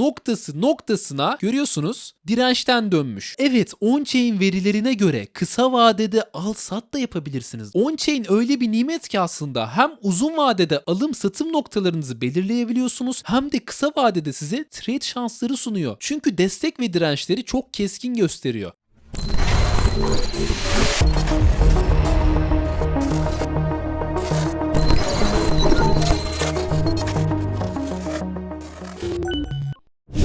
noktası noktasına görüyorsunuz dirençten dönmüş. Evet on-chain verilerine göre kısa vadede al sat da yapabilirsiniz. On-chain öyle bir nimet ki aslında hem uzun vadede alım satım noktalarınızı belirleyebiliyorsunuz hem de kısa vadede size trade şansları sunuyor. Çünkü destek ve dirençleri çok keskin gösteriyor.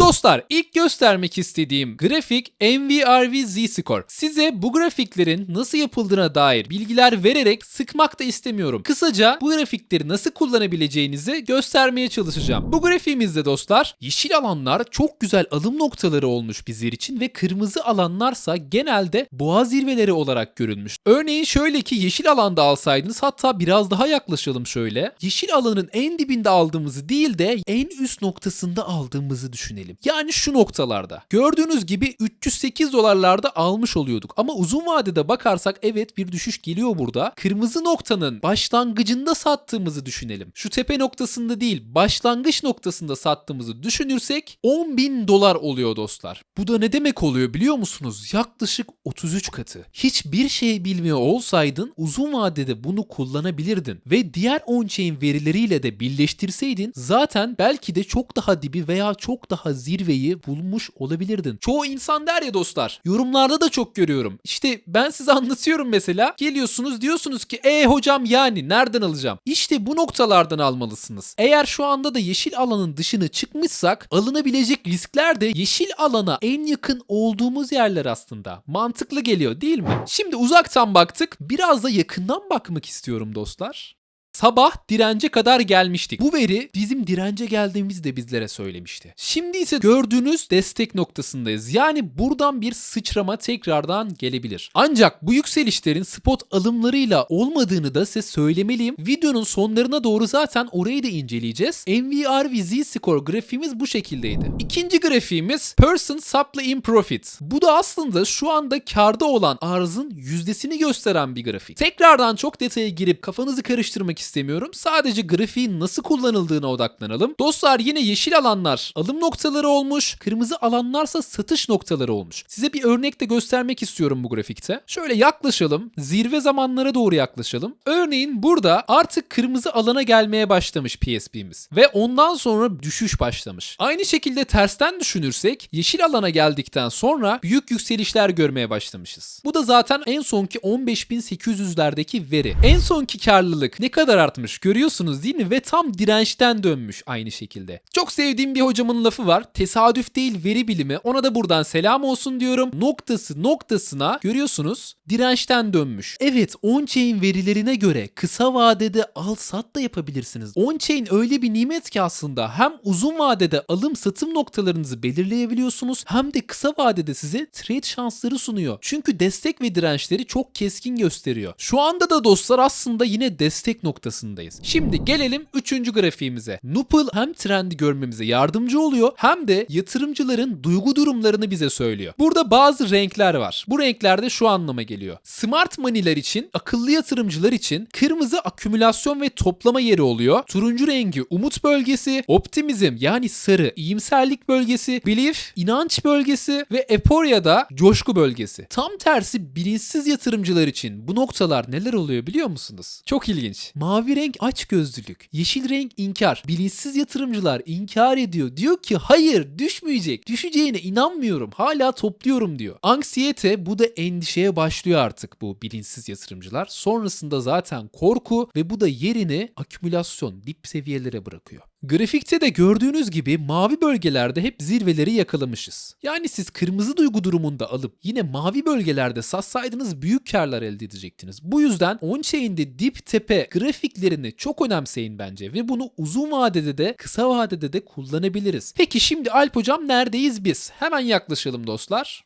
Dostlar ilk göstermek istediğim grafik NVRV Z-Score. Size bu grafiklerin nasıl yapıldığına dair bilgiler vererek sıkmak da istemiyorum. Kısaca bu grafikleri nasıl kullanabileceğinizi göstermeye çalışacağım. Bu grafiğimizde dostlar yeşil alanlar çok güzel alım noktaları olmuş bizler için ve kırmızı alanlarsa genelde boğa zirveleri olarak görülmüş. Örneğin şöyle ki yeşil alanda alsaydınız hatta biraz daha yaklaşalım şöyle. Yeşil alanın en dibinde aldığımızı değil de en üst noktasında aldığımızı düşünelim. Yani şu noktalarda. Gördüğünüz gibi 308 dolarlarda almış oluyorduk. Ama uzun vadede bakarsak evet bir düşüş geliyor burada. Kırmızı noktanın başlangıcında sattığımızı düşünelim. Şu tepe noktasında değil başlangıç noktasında sattığımızı düşünürsek 10 bin dolar oluyor dostlar. Bu da ne demek oluyor biliyor musunuz? Yaklaşık 33 katı. Hiçbir şey bilmiyor olsaydın uzun vadede bunu kullanabilirdin. Ve diğer on-chain verileriyle de birleştirseydin zaten belki de çok daha dibi veya çok daha zirveyi bulmuş olabilirdin. Çoğu insan der ya dostlar. Yorumlarda da çok görüyorum. İşte ben size anlatıyorum mesela. Geliyorsunuz diyorsunuz ki e hocam yani nereden alacağım? İşte bu noktalardan almalısınız. Eğer şu anda da yeşil alanın dışına çıkmışsak alınabilecek riskler de yeşil alana en yakın olduğumuz yerler aslında. Mantıklı geliyor değil mi? Şimdi uzaktan baktık. Biraz da yakından bakmak istiyorum dostlar. Sabah dirence kadar gelmiştik. Bu veri bizim dirence geldiğimizi de bizlere söylemişti. Şimdi ise gördüğünüz destek noktasındayız. Yani buradan bir sıçrama tekrardan gelebilir. Ancak bu yükselişlerin spot alımlarıyla olmadığını da size söylemeliyim. Videonun sonlarına doğru zaten orayı da inceleyeceğiz. NVR ve Z-Score grafiğimiz bu şekildeydi. İkinci grafiğimiz Person Supply in Profit. Bu da aslında şu anda karda olan arzın yüzdesini gösteren bir grafik. Tekrardan çok detaya girip kafanızı karıştırmak istemiyorum. Sadece grafiğin nasıl kullanıldığına odaklanalım. Dostlar yine yeşil alanlar alım noktaları olmuş. Kırmızı alanlarsa satış noktaları olmuş. Size bir örnek de göstermek istiyorum bu grafikte. Şöyle yaklaşalım. Zirve zamanlara doğru yaklaşalım. Örneğin burada artık kırmızı alana gelmeye başlamış PSP'miz. Ve ondan sonra düşüş başlamış. Aynı şekilde tersten düşünürsek yeşil alana geldikten sonra büyük yükselişler görmeye başlamışız. Bu da zaten en sonki 15.800'lerdeki veri. En sonki karlılık ne kadar artmış görüyorsunuz değil mi? Ve tam dirençten dönmüş aynı şekilde. Çok sevdiğim bir hocamın lafı var. Tesadüf değil veri bilimi. Ona da buradan selam olsun diyorum. Noktası noktasına görüyorsunuz dirençten dönmüş. Evet on-chain verilerine göre kısa vadede al sat da yapabilirsiniz. On-chain öyle bir nimet ki aslında hem uzun vadede alım satım noktalarınızı belirleyebiliyorsunuz hem de kısa vadede size trade şansları sunuyor. Çünkü destek ve dirençleri çok keskin gösteriyor. Şu anda da dostlar aslında yine destek noktasındayız. Şimdi gelelim 3. grafiğimize. Nupal hem trendi görmemize yardımcı oluyor hem de yatırımcıların duygu durumlarını bize söylüyor. Burada bazı renkler var. Bu renkler de şu anlama geliyor. Smart money'ler için, akıllı yatırımcılar için kırmızı akümülasyon ve toplama yeri oluyor. Turuncu rengi umut bölgesi, optimizm yani sarı iyimserlik bölgesi, belief inanç bölgesi ve eporia da coşku bölgesi. Tam tersi bilinçsiz yatırımcılar için bu noktalar neler oluyor biliyor musunuz? Çok ilginç. Mavi renk açgözlülük, yeşil renk inkar. Bilinçsiz yatırımcılar inkar ediyor. Diyor ki hayır düşmeyecek. Düşeceğine inanmıyorum. Hala topluyorum diyor. Anksiyete bu da endişeye başlıyor artık bu bilinçsiz yatırımcılar. Sonrasında zaten korku ve bu da yerini akümülasyon dip seviyelere bırakıyor. Grafikte de gördüğünüz gibi mavi bölgelerde hep zirveleri yakalamışız. Yani siz kırmızı duygu durumunda alıp yine mavi bölgelerde satsaydınız büyük karlar elde edecektiniz. Bu yüzden on-chain'de dip tepe grafiklerini çok önemseyin bence ve bunu uzun vadede de kısa vadede de kullanabiliriz. Peki şimdi Alp hocam neredeyiz biz? Hemen yaklaşalım dostlar.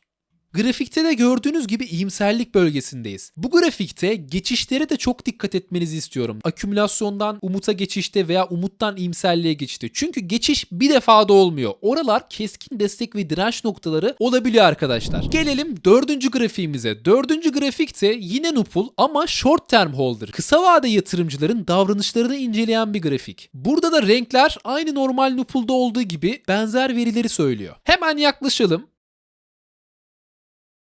Grafikte de gördüğünüz gibi iyimserlik bölgesindeyiz. Bu grafikte geçişlere de çok dikkat etmenizi istiyorum. Akümülasyondan umuta geçişte veya umuttan iyimserliğe geçişte. Çünkü geçiş bir defada olmuyor. Oralar keskin destek ve direnç noktaları olabiliyor arkadaşlar. Gelelim dördüncü grafiğimize. Dördüncü grafikte yine Nupul ama short term holder. Kısa vade yatırımcıların davranışlarını inceleyen bir grafik. Burada da renkler aynı normal Nupul'da olduğu gibi benzer verileri söylüyor. Hemen yaklaşalım.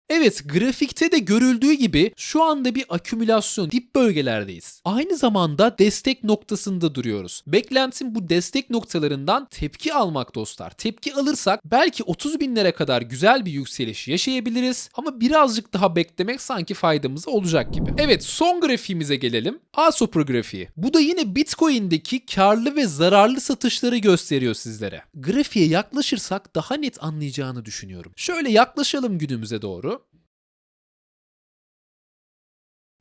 Evet, grafikte de görüldüğü gibi şu anda bir akümülasyon dip bölgelerdeyiz. Aynı zamanda destek noktasında duruyoruz. Beklentim bu destek noktalarından tepki almak dostlar. Tepki alırsak belki 30 binlere kadar güzel bir yükseliş yaşayabiliriz ama birazcık daha beklemek sanki faydamıza olacak gibi. Evet, son grafiğimize gelelim. Asopro grafiği. Bu da yine Bitcoin'deki karlı ve zararlı satışları gösteriyor sizlere. Grafiğe yaklaşırsak daha net anlayacağını düşünüyorum. Şöyle yaklaşalım günümüze doğru.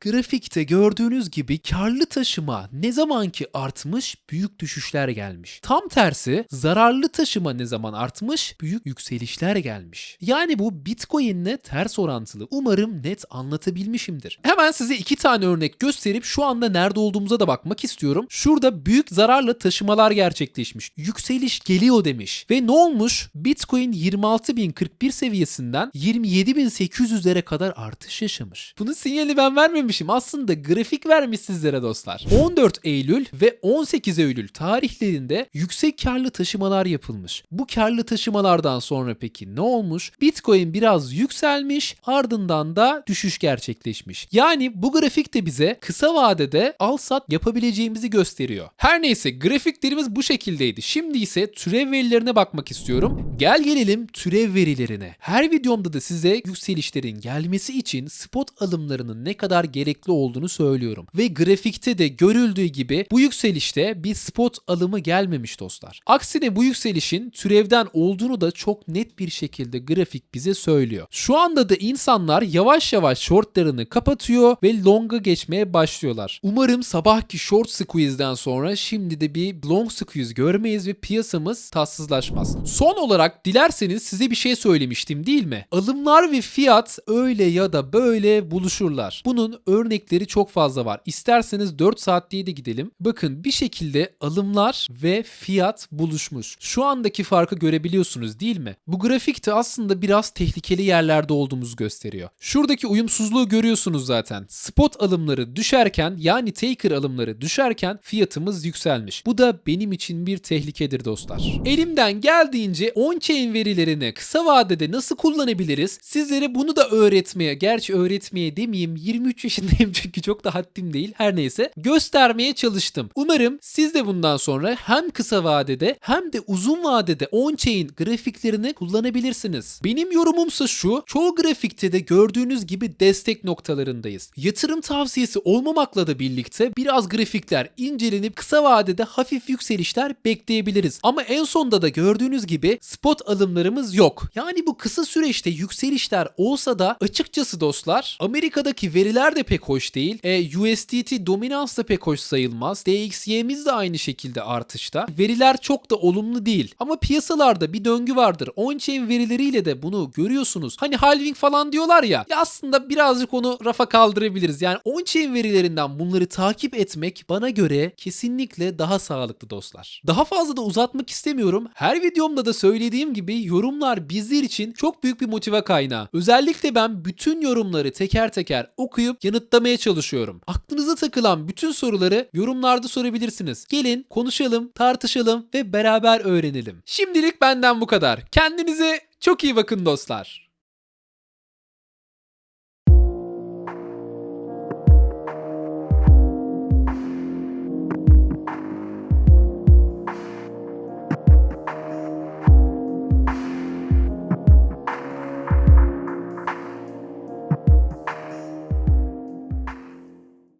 Grafikte gördüğünüz gibi karlı taşıma ne zaman ki artmış büyük düşüşler gelmiş. Tam tersi zararlı taşıma ne zaman artmış büyük yükselişler gelmiş. Yani bu Bitcoin'le ters orantılı. Umarım net anlatabilmişimdir. Hemen size iki tane örnek gösterip şu anda nerede olduğumuza da bakmak istiyorum. Şurada büyük zararla taşımalar gerçekleşmiş. Yükseliş geliyor demiş. Ve ne olmuş? Bitcoin 26.041 seviyesinden 27.800'lere kadar artış yaşamış. Bunun sinyali ben vermemişim. Aslında grafik vermiş sizlere dostlar. 14 Eylül ve 18 Eylül tarihlerinde yüksek karlı taşımalar yapılmış. Bu karlı taşımalardan sonra peki ne olmuş? Bitcoin biraz yükselmiş ardından da düşüş gerçekleşmiş. Yani bu grafik de bize kısa vadede al sat yapabileceğimizi gösteriyor. Her neyse grafiklerimiz bu şekildeydi. Şimdi ise türev verilerine bakmak istiyorum. Gel gelelim türev verilerine. Her videomda da size yükselişlerin gelmesi için spot alımlarının ne kadar gerekli olduğunu söylüyorum. Ve grafikte de görüldüğü gibi bu yükselişte bir spot alımı gelmemiş dostlar. Aksine bu yükselişin türevden olduğunu da çok net bir şekilde grafik bize söylüyor. Şu anda da insanlar yavaş yavaş shortlarını kapatıyor ve longa geçmeye başlıyorlar. Umarım sabahki short squeeze'den sonra şimdi de bir long squeeze görmeyiz ve piyasamız tatsızlaşmaz. Son olarak dilerseniz size bir şey söylemiştim değil mi? Alımlar ve fiyat öyle ya da böyle buluşurlar. Bunun örnekleri çok fazla var. İsterseniz 4 saatliğe de gidelim. Bakın bir şekilde alımlar ve fiyat buluşmuş. Şu andaki farkı görebiliyorsunuz değil mi? Bu grafikte aslında biraz tehlikeli yerlerde olduğumuzu gösteriyor. Şuradaki uyumsuzluğu görüyorsunuz zaten. Spot alımları düşerken yani taker alımları düşerken fiyatımız yükselmiş. Bu da benim için bir tehlikedir dostlar. Elimden geldiğince on-chain verilerini kısa vadede nasıl kullanabiliriz? Sizlere bunu da öğretmeye, gerçi öğretmeye demeyeyim 23 yaşındayım çünkü çok da haddim değil. Her neyse göstermeye çalıştım. Umarım siz de bundan sonra hem kısa vadede hem de uzun vadede on-chain grafiklerini kullanabilirsiniz. Benim yorumumsa şu. Çoğu grafikte de gördüğünüz gibi destek noktalarındayız. Yatırım tavsiyesi olmamakla da birlikte biraz grafikler incelenip kısa vadede hafif yükselişler bekleyebiliriz. Ama en sonda da gördüğünüz gibi spot alımlarımız yok. Yani bu kısa süreçte yükselişler olsa da açıkçası dostlar Amerika'daki veriler de pek hoş değil. E, USDT dominans da pek hoş sayılmaz. DXY'miz de aynı şekilde artışta. Veriler çok da olumlu değil. Ama piyasalarda bir döngü vardır. On-chain verileriyle de bunu görüyorsunuz. Hani halving falan diyorlar ya. Ya aslında birazcık onu rafa kaldırabiliriz. Yani on-chain verilerinden bunları takip etmek bana göre kesinlikle daha sağlıklı dostlar. Daha fazla da uzatmak istemiyorum. Her videomda da söylediğim gibi yorumlar bizler için çok büyük bir motive kaynağı. Özellikle ben bütün yorumları teker teker okuyup yanıtlamaya çalışıyorum. Aklınıza takılan bütün soruları yorumlarda sorabilirsiniz. Gelin konuşalım, tartışalım ve beraber öğrenelim. Şimdilik benden bu kadar. Kendinize çok iyi bakın dostlar.